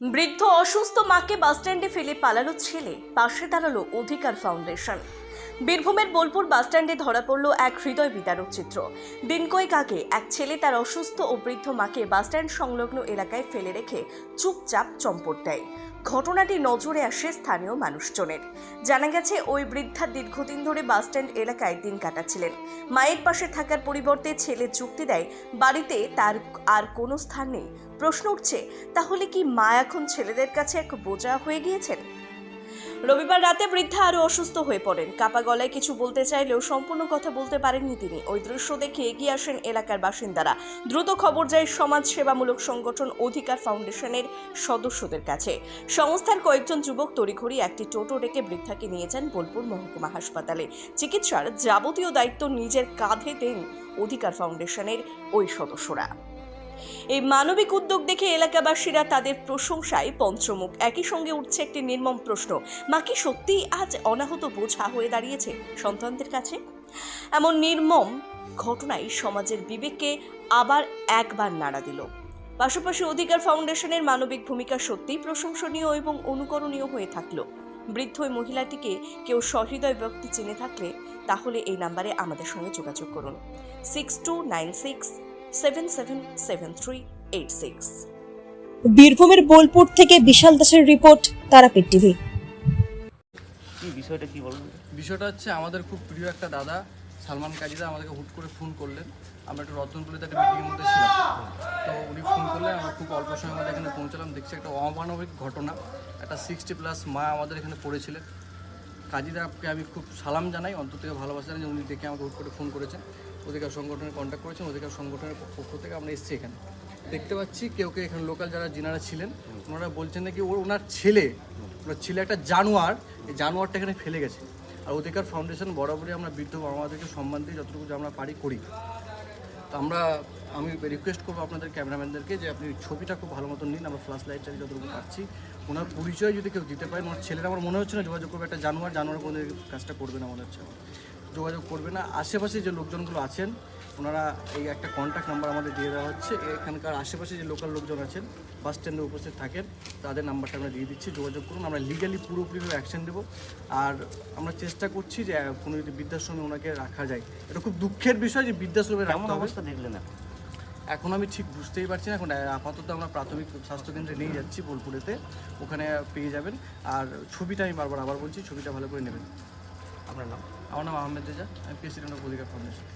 বৃদ্ধ অসুস্থ মাকে বাসস্ট্যান্ডে ফেলে পালালো ছেলে। পাশে দাঁড়াল অধিকার ফাউন্ডেশন। বীরভূমের বোলপুর বাসস্ট্যান্ডে ধরা পড়ল এক হৃদয় বিদারক চিত্র। দিন কয়েক আগে এক ছেলে তার অসুস্থ ও বৃদ্ধ মাকে বাসস্ট্যান্ড সংলগ্ন এলাকায় ফেলে রেখে চুপচাপ চম্পট দেয়। ঘটনাটি নজরে আসে স্থানীয় মানুষজনের। জানা গেছে, ওই বৃদ্ধা দীর্ঘদিন ধরে বাসস্ট্যান্ড এলাকায় দিন কাটাচ্ছিলেন। মায়ের পাশে থাকার পরিবর্তে ছেলে যুক্তি দেয়, বাড়িতে তার আর কোনো স্থান নেই। প্রশ্ন উঠছে, তাহলে কি মা এখন ছেলেদের কাছে এক বোঝা হয়ে গিয়েছেন? রবিবার রাতে বৃদ্ধা আরও অসুস্থ হয়ে পড়েন। কাপা গলায় কিছু বলতে চাইলেও সম্পূর্ণ কথা বলতে পারেননি তিনি। ওই দৃশ্য দেখে এগিয়ে আসেন এলাকার বাসিন্দারা। দ্রুত খবর যায় সমাজ সেবামূলক সংগঠন অধিকার ফাউন্ডেশনের সদস্যদের কাছে। সংস্থার কয়েকজন যুবক তড়িঘড়ি একটি টোটো ডেকে বৃদ্ধাকে নিয়ে যান বোলপুর মহকুমা হাসপাতালে। চিকিৎসার যাবতীয় দায়িত্ব নিজের কাঁধে দেন অধিকার ফাউন্ডেশনের ওই সদস্যরা। এই মানবিক উদ্যোগ দেখে এলাকাবাসীরা তাদের প্রশংসায় পঞ্চমুখ। একই সঙ্গে উঠছে একটি নির্মম প্রশ্ন, মা কি সত্যিই আজ অনাহত বোঝা হয়ে দাঁড়িয়েছে সন্তানদের কাছে? এমন নির্মম ঘটনাই সমাজের বিবেককে আবার একবার নাড়া দিল। পাশাপাশি অধিকার ফাউন্ডেশনের মানবিক ভূমিকা সত্যিই প্রশংসনীয় এবং অনুকরণীয় হয়ে থাকল। বৃদ্ধ ওই মহিলাটিকে কেউ সহৃদয় ব্যক্তি চিনে থাকলে তাহলে এই নাম্বারে আমাদের সঙ্গে যোগাযোগ করুন। Six two nine six seven seven seven three eight six বীরভূমের বোলপুর থেকে বিশাল দাসের রিপোর্ট তারাপীঠ টিভি। কি বিষয়টা কি বলুন? বিষয়টা হচ্ছে আমাদের খুব প্রিয় একটা দাদা সালমান কাজিদা আমাদেরকে হুট করে ফোন করলেন। আমরা একটু রতনপুলিতে একটা মিটিংয়ের মধ্যে ছিলাম। তো উনি ফোন করলেন আমরা খুব অল্প সময়ের মধ্যে এখানে পৌঁছালাম। দেখছি একটা অমানবিক ঘটনা একটা সিক্সটি প্লাস মা আমাদের এখানে পড়েছিলেন। কাজীদাকে আমি খুব সালাম জানাই অন্তর থেকে ভালোবাসা জানাই যে উনি দেখে আমাকে হুট করে ফোন করেছেন। অধিকার সংগঠনের কন্ট্যাক্ট করেছেন, অধিকার সংগঠনের পক্ষ থেকে আমরা এসেছি এখানে। দেখতে পাচ্ছি কেউ কেউ এখানে লোকাল যারা যিনারা ছিলেন, ওনারা বলছেন নাকি ওর ওনার ছেলে ওনার ছেলে একটা জানোয়ার, এই জানোয়ারটা এখানে ফেলে গেছে। আর অধিকার ফাউন্ডেশন বরাবরই আমরা বৃদ্ধ বাবাদেরকে সম্মান দিয়ে যতটুকু আমরা পারি করি। তো আমরা, আমি রিকোয়েস্ট করব আপনাদের ক্যামেরাম্যানদেরকে যে আপনি ছবিটা খুব ভালো মতো নিন, আমরা ফ্লাশ লাইটটা যতটুকু পাচ্ছি। ওনার পরিচয় যদি কেউ দিতে পারেন, ওনার ছেলেরা আমার মনে হচ্ছে না, যোগাযোগ করবে, একটা জানোয়ার জানোয়ার কোনো কাজটা করবে না মনে হচ্ছে। যোগাযোগ করবে না। আশেপাশে যে লোকজনগুলো আছেন ওনারা এই একটা কন্ট্যাক্ট নাম্বার আমাদের দিয়ে দেওয়া হচ্ছে। এখানকার আশেপাশে যে লোকাল লোকজন আছেন বাস স্ট্যান্ডে উপস্থিত থাকেন তাদের নাম্বারটা আমরা দিয়ে দিচ্ছি যোগাযোগ করুন। আমরা লিগালি পুরোপুরিভাবে অ্যাকশন দেবো আর আমরা চেষ্টা করছি যে কোনো যদি বৃদ্ধাশ্রমে ওনাকে রাখা যায়। এটা খুব দুঃখের বিষয় যে বৃদ্ধাশ্রমে রাখতে অবস্থা দেখলেন এখন? এখন আমি ঠিক বুঝতেই পারছি না। এখন আপাতত আমরা প্রাথমিক স্বাস্থ্যকেন্দ্রে নিয়ে যাচ্ছি বোলপুরেতে। ওখানে পেয়ে যাবেন। আর ছবিটা আমি বারবার আবার বলছি ছবিটা ভালো করে নেবেন। আপনার নাম? আমার নাম আহমেদ রেজা আমি প্রেসিডেন্ট অফ অধিকার ফাউন্ডেশন